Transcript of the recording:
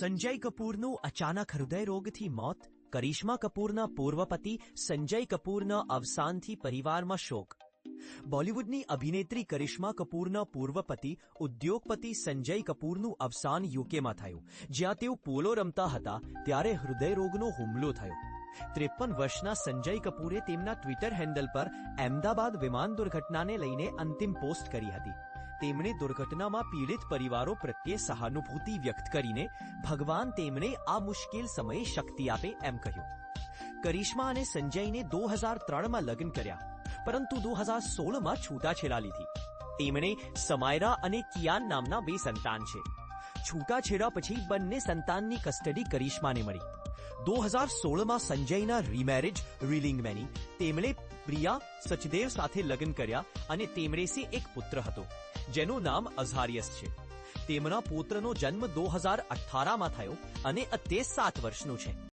સંજય કપૂરનું અચાનક હૃદયરોગથી મોત, કરિશ્મા કપૂરના પૂર્વ પતિ સંજય કપૂરના અવસાનથી પરિવારમાં શોક. બોલિવૂડની અભિનેત્રી કરિશ્મા કપૂરના પૂર્વ પતિ, ઉદ્યોગપતિ સંજય કપૂરનું અવસાન યુકેમાં થયું. જ્યાં તેઓ પોલો રમતા હતા, ત્યારે હૃદયરોગનો હુમલો થયો. ત્રેપન વર્ષના સંજય કપૂરે તેમના ટ્વિટર હેન્ડલ પર અહેમદાબાદ વિમાન દુર્ઘટનાને લઈને અંતિમ પોસ્ટ કરી હતી. તેમણે દુર્ઘટનામાં પીડિત પરિવારો પ્રત્યે સહાનુભૂતિ વ્યક્ત કરીને ભગવાન તેમને આ મુશ્કેલ સમયે શક્તિ આપે એમ કહ્યું. કરિશ્મા અને સંજયને દો હજાર ત્રણમાં લગ્ન કર્યા, પરંતુ દો હજાર સોળમાં છૂટાછેડા લીધી. તેમણે સમાયરા અને કિયાન નામના બે સંતાન છે. છૂટાછેડા પછી બંને સંતાનની કસ્ટડી કરિશ્માને મળી. દો હજાર સોળમાં સંજયના રીમેરેજ રીલિંગ મેની તેમણે પ્રિયા સચદેવ સાથે લગ્ન કર્યા અને તેમણે એક પુત્ર હતો, જેનું નામ અઝારિયસ છે. તેમના પુત્રનો જન્મ દો હજાર અઠારમાં થયો અને તે સાત વર્ષનો છે.